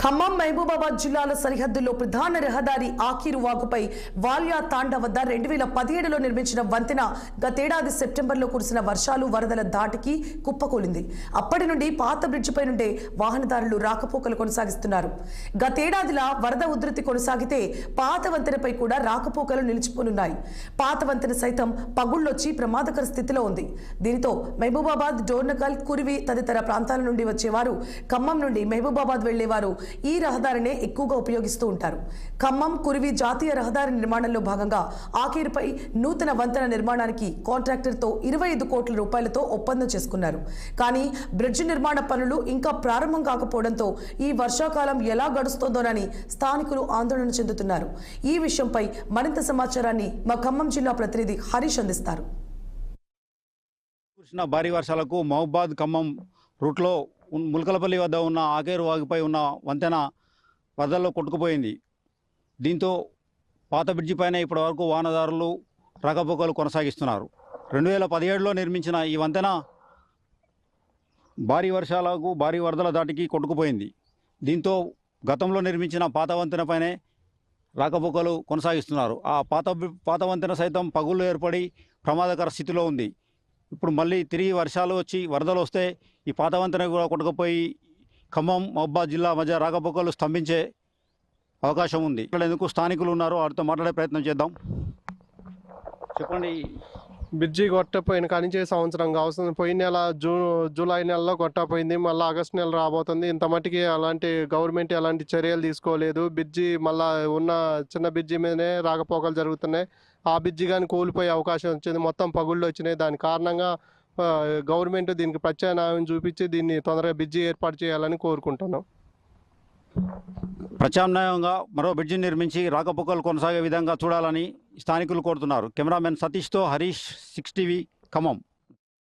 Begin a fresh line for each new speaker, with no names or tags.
ఖమ్మం మహబూబాబాద్ జిల్లాల సరిహద్దుల్లో ప్రధాన రహదారి ఆఖీరు వాగుపై వాల్యా తాండ వద్ద రెండు వేల పదిహేడులో నిర్మించిన వంతెన గతేడాది సెప్టెంబర్లో కురిసిన వర్షాలు వరదల దాటికి కుప్పకూలింది. అప్పటి నుండి పాత బ్రిడ్జిపై నుండే వాహనదారులు రాకపోకలు కొనసాగిస్తున్నారు. గతేడాదిలా వరద ఉధృతి కొనసాగితే పాత వంతెనపై కూడా రాకపోకలు నిలిచిపోనున్నాయి. పాత వంతెన సైతం పగుళ్ళొచ్చి ప్రమాదకర స్థితిలో ఉంది. దీనితో మహబూబాబాద్ డోర్నకల్ కురివి తదితర ప్రాంతాల నుండి వచ్చేవారు ఖమ్మం నుండి మహబూబాబాద్ వెళ్ళేవారు ఈ రహదారినే ఎక్కువగా ఉపయోగిస్తూ ఉంటారు. ఖమ్మం కురివి జాతీయ రహదారి నిర్మాణంలో భాగంగా ఆఖీరుపై నూతన వంతెన నిర్మాణానికి కాంట్రాక్టర్తో ఇరవై ఐదు కోట్ల రూపాయలతో ఒప్పందం చేసుకున్నారు. కానీ బ్రిడ్జ్ నిర్మాణ పనులు ఇంకా ప్రారంభం కాకపోవడంతో ఈ వర్షాకాలం ఎలా గడుస్తోందోనని స్థానికులు ఆందోళన చెందుతున్నారు. ఈ విషయంపై మరింత సమాచారాన్ని మా ఖమ్మం జిల్లా ప్రతినిధి హరీష్ అందిస్తారు.
కురిసిన భారీ వర్షాలకు మహబాద్ ఖమ్మం రూట్లో ములకలపల్లి వద్ద ఉన్న ఆకేరు వాగుపై ఉన్న వంతెన వరదల్లో కొట్టుకుపోయింది. దీంతో పాత బ్రిడ్జి పైన ఇప్పటివరకు వాహనదారులు రకపోకలు కొనసాగిస్తున్నారు. రెండు వేల పదిహేడులో నిర్మించిన ఈ వంతెన భారీ వర్షాలకు భారీ వరదల దాటికి కొట్టుకుపోయింది. దీంతో గతంలో నిర్మించిన పాత వంతెనపైనే రాకపోకలు కొనసాగిస్తున్నారు. ఆ పాత పాత వంతెన సైతం పగుళ్ళు ఏర్పడి ప్రమాదకర స్థితిలో ఉంది. ఇప్పుడు మళ్ళీ తిరిగి వర్షాలు వచ్చి వరదలు వస్తే ఈ పాతవంతన కూడా కొట్టుకుపోయి ఖమ్మం మహబాద్ జిల్లా మధ్య రాకపోకలు స్తంభించే అవకాశం ఉంది. ఇక్కడ ఎందుకు స్థానికులు ఉన్నారు వారితో మాట్లాడే ప్రయత్నం చేద్దాం. చెప్పండి.
బ్రిడ్జి కొట్టపోయిన కానించే సంవత్సరం కావస్తుంది పోయిన నెల జూ జూలై నెలలో కొట్టపోయింది. మళ్ళీ ఆగస్ట్ నెల రాబోతుంది. ఇంత మట్టికి అలాంటి గవర్నమెంట్ ఎలాంటి చర్యలు తీసుకోలేదు. బ్రిడ్జి మళ్ళీ ఉన్న చిన్న బ్రిడ్జి మీదనే రాకపోకలు జరుగుతున్నాయి. ఆ బ్రిడ్జి కానీ కూలిపోయే అవకాశం వచ్చింది. మొత్తం పగుళ్ళు వచ్చినాయి. దాని కారణంగా గవర్నమెంట్ దీనికి ప్రత్యామ్నాయం చూపించి దీన్ని తొందరగా బ్రిడ్జి ఏర్పాటు చేయాలని కోరుకుంటున్నాం.
ప్రత్యామ్నాయంగా మరో బ్రిడ్జి నిర్మించి రాకపోకలు కొనసాగే విధంగా చూడాలని స్థానికులు కోరుతున్నారు. కెమెరామెన్ సతీష్తో హరీష్ సిక్స్ టీవీ ఖమ్మం.